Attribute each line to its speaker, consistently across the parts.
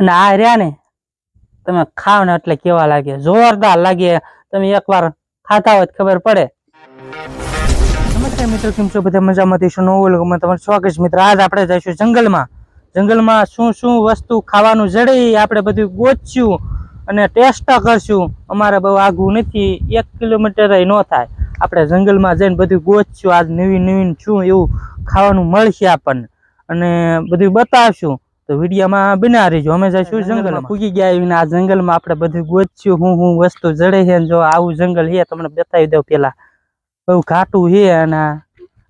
Speaker 1: અને આ રહ્યા ને, તમે ખાવ ને એટલે કેવા લાગે? જોરદાર લાગે. તમે એકવાર ખાતા હોય ખબર પડે. નમસ્કાર મિત્રો, કેમ છો? બધા મજામાં? શું નવું લોકોમાં તમારું સ્વાગત છે. મિત્રો, આજ આપણે જઈશું જંગલમાં. જંગલમાં શું શું વસ્તુ ખાવાનું જડે આપણે બધું ગોચ્યું અને ટેસ્ટ કરશું. અમારે બહુ આઘું નથી. એક કિલોમીટર ન થાય. આપણે જંગલમાં જઈને બધું ગોચ્યું આજ નવીન નવીન શું એવું ખાવાનું મળશે આપણને. અને બધું બતાવશું. તો વિડીયોમાં બના રહીજો. અમે જઈશું જંગલમાં. પૂગી ગયા આવીને આ જંગલમાં આપણે બધું ગોચ્યું હું હું વસ્તુ જડે છે જો આવું જંગલ છે તમને બતાવી દઉં પેલા. બહુ ઘાટું છે અને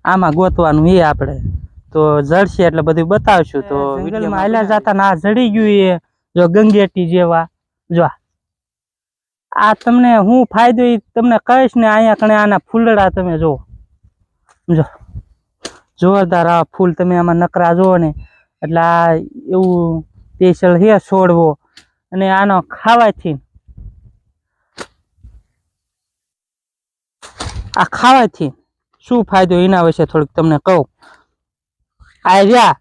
Speaker 1: આમાં ગોતવાનું છે આપણે. તો જડશે એટલે બધું બતાવશું. તો જંગલમાં હાલ્યા જતા ને આ જડી ગયું એ જો ગંગેટી જેવા. જો આ. તમને હું ફાયદો એ તમને કહીશ ને અહીંયા કણે આના ફૂલડા તમે જો જો. જોરદાર આ ફૂલ તમે આમાં નકરા જુઓ ને. એટલે એવું સ્પેશિયલ છે છોડવો. અને આનો ખાવાથી આ ખાવાથી શું ફાયદો એના વિશે થોડુંક તમને કહું. આ રહ્યા.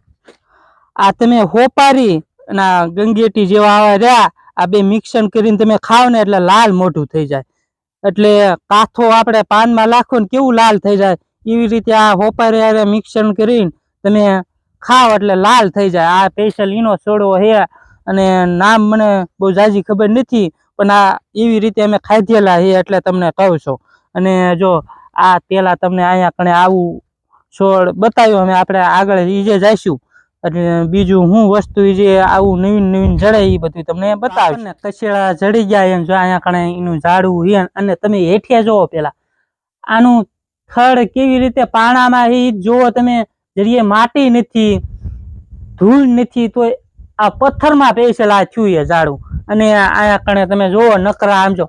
Speaker 1: આ તમે હોપારી અને ગંગેટી જેવા આવા રહ્યા. આ બે મિક્સન કરીને તમે ખાવ ને એટલે લાલ મોઢું થઈ જાય. એટલે કાથો આપણે પાનમાં લાખો ને કેવું લાલ થઈ જાય. એવી રીતે આ હોપારી મિક્સન કરીને તમે ખાવ એટલે લાલ થઈ જાય. આ સ્પેશિયલ ઈનો છોડવો છે અને નામ મને બહુ જાજી ખબર નથી પણ આ એવી રીતે અમે ખાધેલા છે એટલે તમને કહું છું. અને જો આ પેલા તમને અહીંયા કણે આવું છોડ બતાવ્યું અમે આપણે આગળ ઈજે જઈશું. એટલે બીજું હું વસ્તુ જે આવું નવીન નવીન જડે એ બધું તમને બતાવ્યું ને કચેડા જડી ગયા એમ જો અહીંયા કણે એનું ઝાડવું હે અને તમે હેઠિયા જોવો પેલા. આનું થડ કેવી રીતે પાણામાં એ જોવો તમે. જરીએ માટી નથી ધૂળ નથી તો આ પથ્થરમાં પેસેલ આ થયું એ ઝાડું. અને અહીંયા કણે તમે જોવો નકરા આમ જો.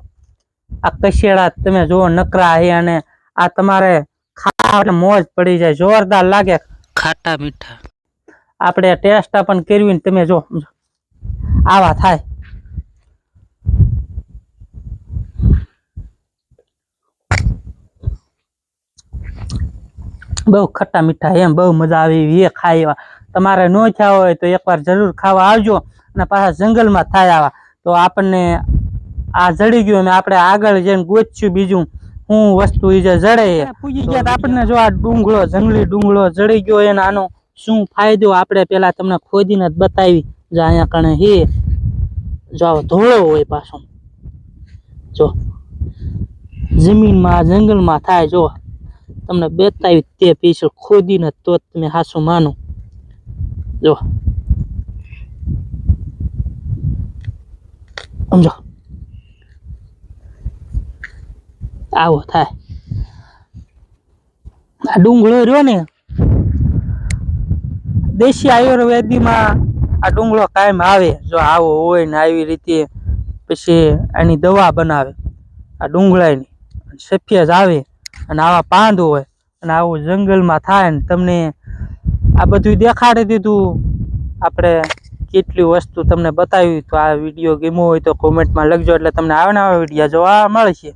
Speaker 1: આ કશેડા તમે જોવો નકરા છે અને આ તમારે ખાવા મોજ પડી જાય જોરદાર લાગે. ખાટા મીઠા. આપણે ટેસ્ટ પણ કર્યું ને તમે જો. આવા થાય. બહુ ખટ્ટા મીઠા એમ બહુ મજા આવે એવી એ ખાય. એવા તમારે ન થયા હોય તો એકવાર જરૂર ખાવા આવજો અને પાછા જંગલમાં થાય આવા. તો આપણને આ જડી ગયું અને આપણે આગળ જઈને ગોચ્યું બીજું. હું વસ્તુ એ જે જડે પૂજી ગયા આપણને જો આ ડુંગળો જંગલી ડુંગળો જડી ગયો એને આનો શું ફાયદો? આપણે પેલા તમને ખોદીને જ બતાવી. જો અહીંયા કણે હે જો આવો ધોળો હોય પાછો. જો. જમીનમાં જંગલમાં થાય જો. તમને બતાવી તે પીસલ ખોદીને તો તમે હાસું માનો. જો. સમજો? આવો થાય. આ ડુંગળો રહ્યો ને, દેશી આયુર્વેદીમાં આ ડુંગળો કાયમ આવે. જો આવો હોય ને આવી રીતે પછી આની દવા બનાવે. આ ડુંગળાની સફેદ આવે. અને આવા પાંદ હોય અને આવું જંગલમાં થાય ને તમને આ બધું દેખાડી દીધું. આપણે કેટલી વસ્તુ તમને બતાવી તો આ વીડિયો ગમ્યો હોય તો કોમેન્ટમાં લખજો એટલે તમને આવે આવા વિડીયા વીડિયો જોવા મળશે.